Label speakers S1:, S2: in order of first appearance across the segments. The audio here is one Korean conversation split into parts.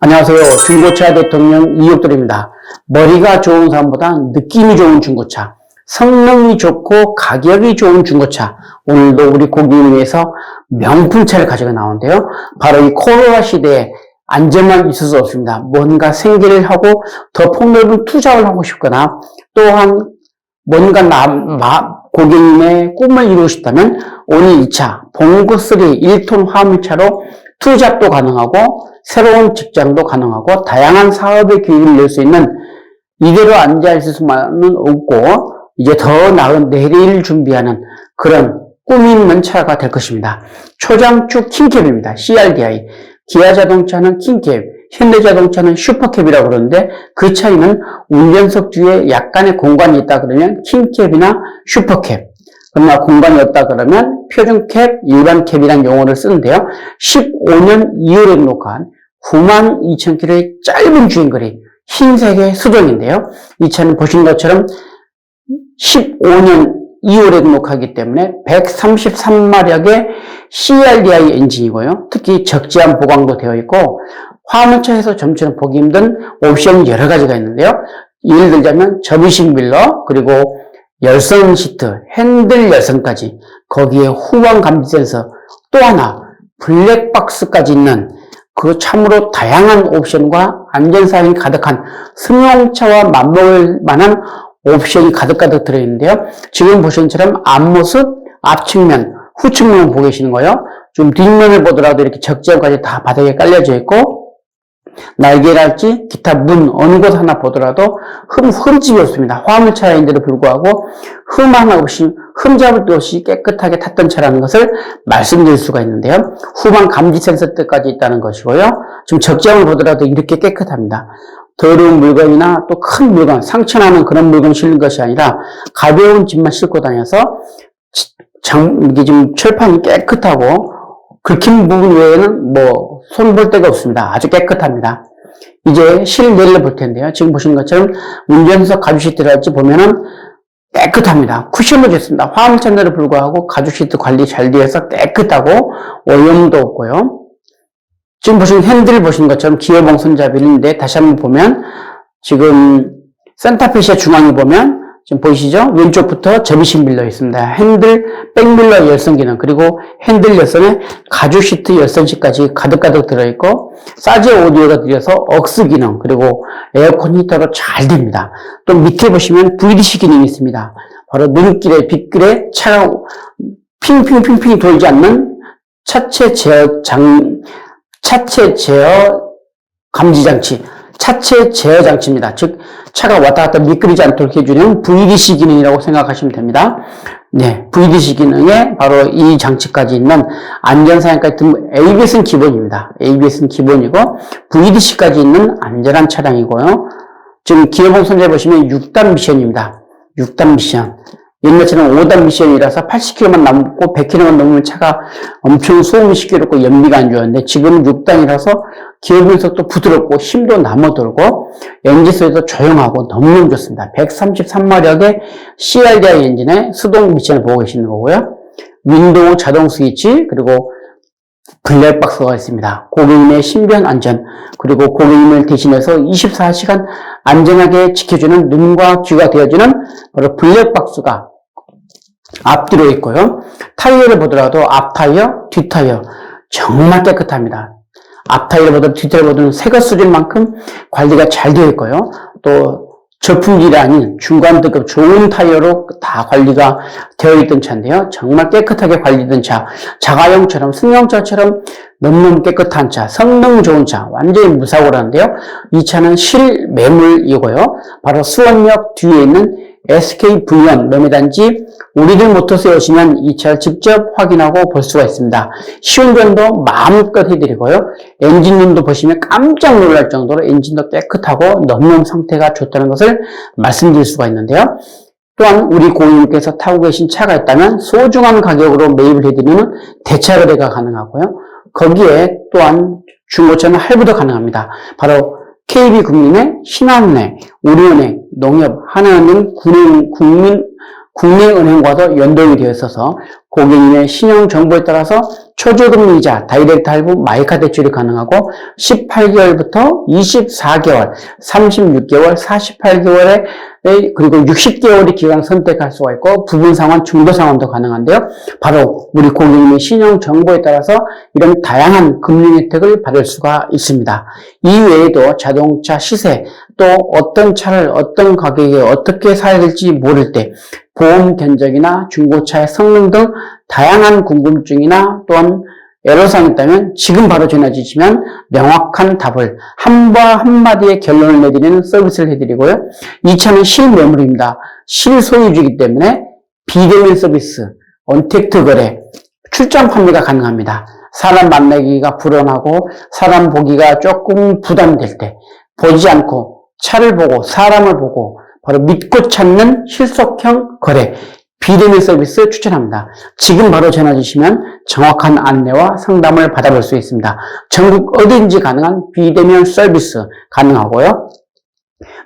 S1: 안녕하세요. 중고차 대통령 이육돌입니다. 머리가 좋은 사람보다 느낌이 좋은 중고차, 성능이 좋고 가격이 좋은 중고차. 오늘도 우리 고객을 위해서 명품차를 가지고 나오는데요. 바로 이 코로나 시대에 안전만 있을 수 없습니다. 뭔가 생계를 하고 더 폭넓은 투자를 하고 싶거나 또한 뭔가 나, 마, 고객님의 꿈을 이루고 싶다면 오늘 이 차, 봉고3 1톤 화물차로 투잡도 가능하고 새로운 직장도 가능하고 다양한 사업의 기회를 낼 수 있는 이대로 앉아 있을 수만은 없고 이제 더 나은 내일을 준비하는 그런 꿈이 있는 차가 될 것입니다. 초장축 킹캡입니다. CRDI. 기아 자동차는 킹캡, 현대 자동차는 슈퍼캡이라고 그러는데 그 차이는 운전석 뒤에 약간의 공간이 있다 그러면 킹캡이나 슈퍼캡. 그러나 공간이 없다 그러면 표준캡, 일반캡이라는 용어를 쓰는데요. 15년 2월에 녹화한 92,000km의 짧은 주행거리, 흰색의 수동인데요. 이 차는 보신 것처럼 15년 2월에 등록하기 때문에 133마력의 CRDI 엔진이고요. 특히 적재함 보강도 되어 있고 화물차에서 점처럼 보기 힘든 옵션이 여러 가지가 있는데요. 예를 들자면 접이식 밀러 그리고 열선 시트, 핸들 열선까지 거기에 후방 감지 센서 또 하나 블랙박스까지 있는 그 참으로 다양한 옵션과 안전사양이 가득한 승용차와 맞먹을 만한 옵션이 가득가득 들어있는데요. 지금 보시는 것처럼 앞모습, 앞측면, 후측면 보고 계시는 거예요. 좀 뒷면을 보더라도 이렇게 적재함까지 다 바닥에 깔려져 있고 날개랄지 기타 문 어느 곳 하나 보더라도 흠, 흠집이 없습니다. 화물차인데도 불구하고 흠 하나 없이 흠잡을 데 없이 깨끗하게 탔던 차라는 것을 말씀드릴 수가 있는데요. 후방 감지 센서 때까지 있다는 것이고요. 지금 적재함을 보더라도 이렇게 깨끗합니다. 더러운 물건이나 또 큰 물건, 상처나는 그런 물건 실는 것이 아니라 가벼운 짐만 싣고 다녀서 장, 이게 지금 철판이 깨끗하고 긁힌 부분 외에는 뭐 손 볼 데가 없습니다. 아주 깨끗합니다. 이제 실내를 볼 텐데요. 지금 보시는 것처럼 운전석 가죽 시트랄지 보면은 깨끗합니다. 쿠션도 좋습니다. 화물차인데도 불구하고 가죽 시트 관리 잘 되어서 깨끗하고 오염도 없고요. 지금 보시는 핸들 보시는 것처럼 기어봉 손잡이인데 다시 한번 보면 지금 센터핏의 중앙에 보면 지금 보이시죠? 왼쪽부터 접이식 밀러 있습니다. 핸들 백밀러 열선 기능 그리고 핸들 열선에 가죽 시트 열선식까지 가득가득 들어있고 사제 오디오가 들여서 억스 기능 그리고 에어컨 히터로 잘 됩니다. 또 밑에 보시면 VDC 기능이 있습니다. 바로 눈길에 빗길에 차가 핑핑핑핑 돌지 않는 차체 제어 장 차체 제어 감지 장치 차체 제어 장치입니다. 즉 차가 왔다 갔다 미끄러지 않도록 해주는 VDC 기능이라고 생각하시면 됩니다. 네, VDC 기능에 바로 이 장치까지 있는 안전사양까지 등 ABS는 기본입니다. ABS는 기본이고 VDC까지 있는 안전한 차량이고요. 지금 기어봉 손잡이 보시면 6단 미션입니다. 6단 미션. 옛날처럼 5단 미션이라서 80km만 남고 100km만 넘으면 차가 엄청 소음이 시끄럽고 연비가 안 좋았는데 지금은 6단이라서 기어 분석도 부드럽고 힘도 남아돌고 엔진 소리도 조용하고 너무너무 좋습니다. 133마력의 CRDI 엔진의 수동 미션을 보고 계시는 거고요. 윈도우 자동 스위치 그리고 블랙박스가 있습니다. 고객님의 신변 안전, 그리고 고객님을 대신해서 24시간 안전하게 지켜주는 눈과 귀가 되어주는 바로 블랙박스가 앞뒤로 있고요. 타이어를 보더라도 앞 타이어, 뒷 타이어 정말 깨끗합니다. 앞 타이어를 보든 뒷 타이어를 보든 새것 수준 만큼 관리가 잘 되어 있고요. 또 저품질이 아닌 중간 등급 좋은 타이어로 다 관리가 되어 있던 차인데요. 정말 깨끗하게 관리된 차. 자가용처럼 승용차처럼 너무너무 깨끗한 차, 성능 좋은 차, 완전히 무사고라는데요. 이 차는 실매물이고요. 바로 수원역 뒤에 있는 SKV1 매매단지 우리들 모터스에 오시면 이 차를 직접 확인하고 볼 수가 있습니다. 시운전도 마음껏 해드리고요. 엔진룸도 보시면 깜짝 놀랄 정도로 엔진도 깨끗하고 너무너무 상태가 좋다는 것을 말씀드릴 수가 있는데요. 또한 우리 고객님께서 타고 계신 차가 있다면 소중한 가격으로 매입을 해드리는 대차 거래가 가능하고요. 거기에 또한 중고차는 할부도 가능합니다. 바로 KB국민의 신한은행, 우리은행, 농협, 하나은행, 국민, 국민, 국민은행과도 연동이 되어 있어서 고객님의 신용 정보에 따라서 초저금리 이자, 다이렉트 할부, 마이카 대출이 가능하고 18개월부터 24개월, 36개월, 48개월에 그리고 60개월의 기간 선택할 수가 있고 부분 상환, 중도 상환도 가능한데요. 바로 우리 고객님의 신용 정보에 따라서 이런 다양한 금융 혜택을 받을 수가 있습니다. 이 외에도 자동차 시세, 또 어떤 차를 어떤 가격에 어떻게 사야 될지 모를 때 보험 견적이나 중고차의 성능 등 다양한 궁금증이나 또한 애로사항이 있다면 지금 바로 전화 주시면 명확한 답을 한바 한마디의 결론을 내드리는 서비스를 해드리고요. 이 차는 실매물입니다. 실소유주이기 때문에 비대면 서비스, 언택트 거래, 출장 판매가 가능합니다. 사람 만나기가 불안하고 사람 보기가 조금 부담될 때 보지 않고 차를 보고 사람을 보고 바로 믿고 찾는 실속형 거래 비대면 서비스 추천합니다. 지금 바로 전화 주시면 정확한 안내와 상담을 받아볼 수 있습니다. 전국 어디든지 가능한 비대면 서비스 가능하고요.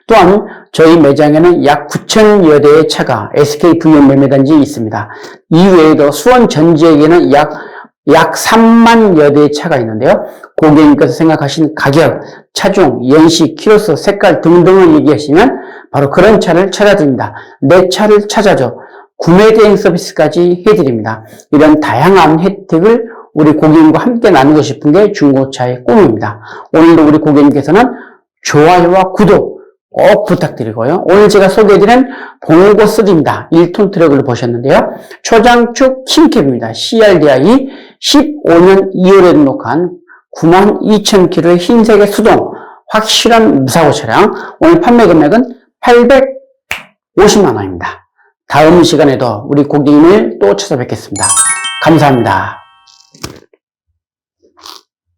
S1: 또한 저희 매장에는 약 9천여 대의 차가 SK 부연 매매단지 있습니다. 이 외에도 수원 전 지역에는 약, 약 3만여 대의 차가 있는데요. 고객님께서 생각하신 가격, 차종, 연식, 키로수, 색깔 등등을 얘기하시면 바로 그런 차를 찾아드립니다. 내 차를 찾아줘. 구매 대행 서비스까지 해드립니다. 이런 다양한 혜택을 우리 고객님과 함께 나누고 싶은 게 중고차의 꿈입니다. 오늘도 우리 고객님께서는 좋아요와 구독 꼭 부탁드리고요. 오늘 제가 소개해드린 봉고 3입니다. 1톤 트럭을 보셨는데요. 초장축 킹캡입니다. CRDI 15년 2월에 등록한 92,000km의 흰색의 수동 확실한 무사고 차량 오늘 판매 금액은 850만 원입니다. 다음 시간에도 우리 고객님을 또 찾아뵙겠습니다. 감사합니다.